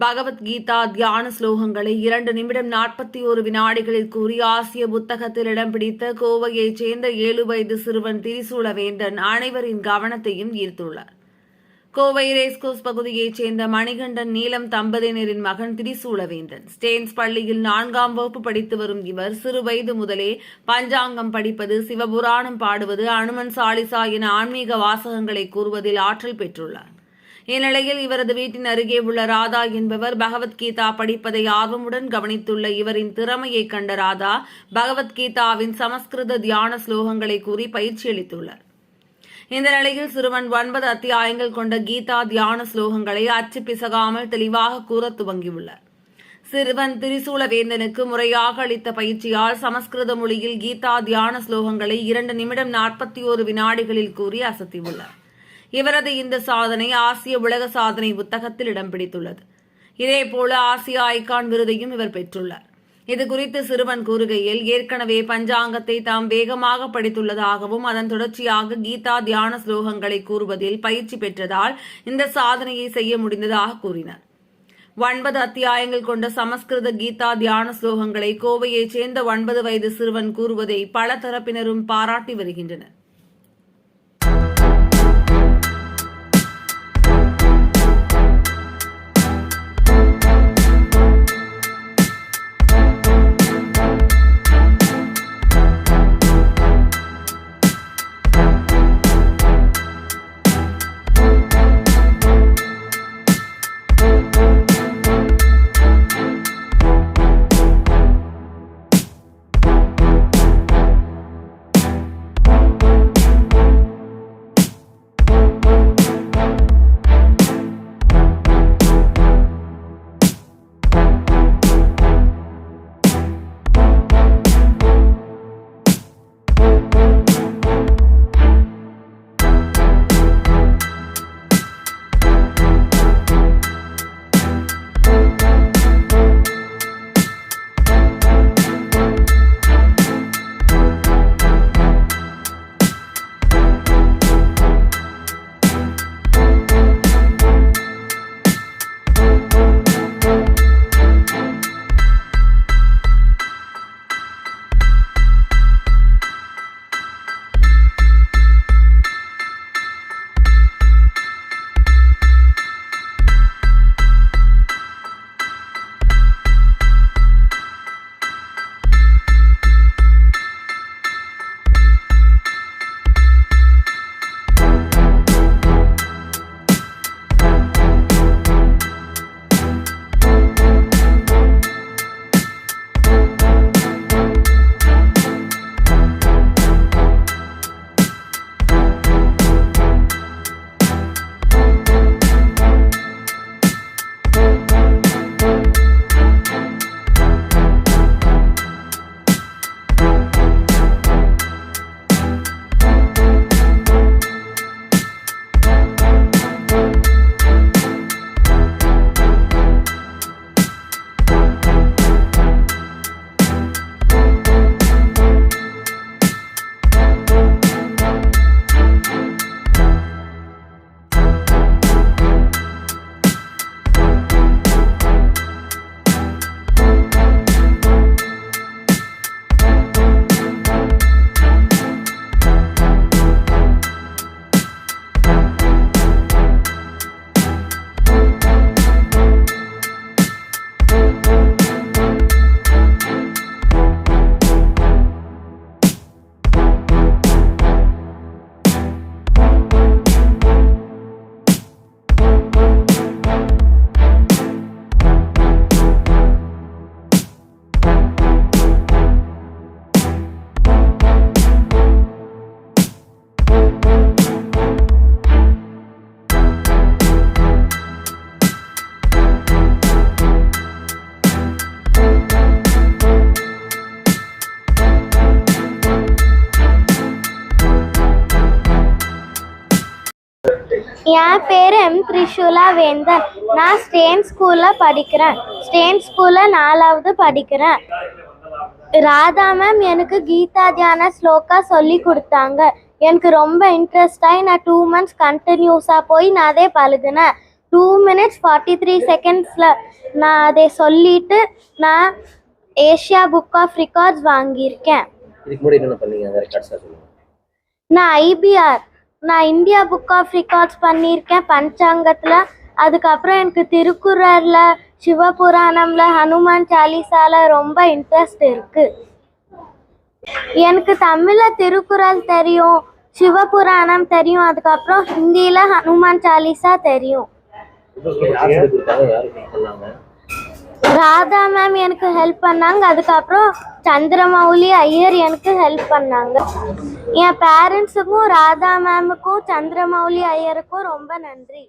பகவத்கீதா தியான ஸ்லோகங்களை இரண்டு நிமிடம் நாற்பத்தி ஒரு வினாடிகளில் கூறி ஆசிய புத்தகத்தில் இடம் பிடித்த கோவையைச் சேர்ந்த ஏழு வயது சிறுவன் திரிசூலவேந்தன் அனைவரின் கவனத்தையும் ஈர்த்துள்ளார். கோவை ரேஸ்கோஸ் பகுதியைச் சேர்ந்த மணிகண்டன் நீலம் தம்பதியினரின் மகன் திரிசூலவேந்தன். ஸ்டேன்ஸ் பள்ளியில் நான்காம் வகுப்பு படித்து வரும் இவர் சிறு வயது முதலே பஞ்சாங்கம் படிப்பது சிவபுராணம் பாடுவது அனுமன் சாலிசா என ஆன்மீக வாசகங்களை கூறுவதில் ஆற்றல் பெற்றுள்ளார். இந்நிலையில் இவரது வீட்டின் அருகே உள்ள ராதா என்பவர் பகவத்கீதா படிப்பதை ஆர்வமுடன் கவனித்துள்ள இவரின் திறமையை கண்ட ராதா பகவத்கீதாவின் சமஸ்கிருத தியான ஸ்லோகங்களை கூறி பயிற்சி அளித்துள்ளார். இந்த நிலையில் சிறுவன் ஒன்பது அத்தியாயங்கள் கொண்ட கீதா தியான ஸ்லோகங்களை அச்சு பிசகாமல் தெளிவாக கூற துவங்கியுள்ளார். சிறுவன் திரிசூலவேந்தனுக்கு முறையாக அளித்த பயிற்சியால் சமஸ்கிருத மொழியில் கீதா தியான ஸ்லோகங்களை இரண்டு நிமிடம் நாற்பத்தி ஒரு வினாடிகளில் கூறி அசத்தியுள்ளார். இவரது இந்த சாதனை ஆசிய உலக சாதனை புத்தகத்தில் இடம் பிடித்துள்ளது. இதேபோல ஆசிய ஐகான் விருதையும் இவர் பெற்றுள்ளார். இது குறித்து சிறுவன் கூறுகையில் ஏற்கனவே பஞ்சாங்கத்தை தாம் வேகமாக படித்துள்ளதாகவும் அதன் தொடர்ச்சியாக கீதா தியான ஸ்லோகங்களை கூறுவதில் பயிற்சி பெற்றதால் இந்த சாதனையை செய்ய முடிந்ததாக கூறினார். ஒன்பது அத்தியாயங்கள் கொண்ட சமஸ்கிருத கீதா தியான ஸ்லோகங்களை கோவையைச் சேர்ந்த ஒன்பது வயது சிறுவன் கூறுவதை பல தரப்பினரும் பாராட்டி வருகின்றனர். என் பேர் எம் த்ரிஷூலா வேந்தன். நான் ஸ்டேன் ஸ்கூலில் படிக்கிறேன். ஸ்டேன் ஸ்கூலில் நாலாவது படிக்கிறேன். ராதா மேம் எனக்கு கீதா தியான ஸ்லோகா சொல்லி கொடுத்தாங்க. எனக்கு ரொம்ப இன்ட்ரெஸ்டாகி நான் டூ மந்த்ஸ் கண்டினியூஸாக போய் நான் அதே பழகுனேன். டூ மினிட்ஸ் ஃபார்ட்டி த்ரீ செகண்ட்ஸில் நான் அதை சொல்லிட்டு நான் ஏஷியா புக் ஆஃப் ரெக்கார்ட்ஸ் வாங்கியிருக்கேன். நான் ஐபிஆர் நான் இந்தியா புக் ஆஃப் ரெக்கார்ட்ஸ் பண்ணியிருக்கேன் பஞ்சாங்கத்தில். அதுக்கப்புறம் எனக்கு திருக்குறளில் சிவபுராணம்ல ஹனுமான் சாலிசால ரொம்ப இன்ட்ரெஸ்ட் இருக்கு. எனக்கு தமிழில் திருக்குறள் தெரியும் சிவபுராணம் தெரியும் அதுக்கப்புறம் ஹிந்தியில் ஹனுமான் சாலிசா தெரியும். ராதா மேம் எனக்கு ஹெல்ப் பண்ணாங்க அதுக்கப்புறம் சந்திரமௌலி ஐயர் எனக்கு ஹெல்ப் பண்ணாங்க. என் பேரண்ட்ஸுக்கும் ராதா மேமுக்கும் சந்திரமௌலி ஐயருக்கும் ரொம்ப நன்றி.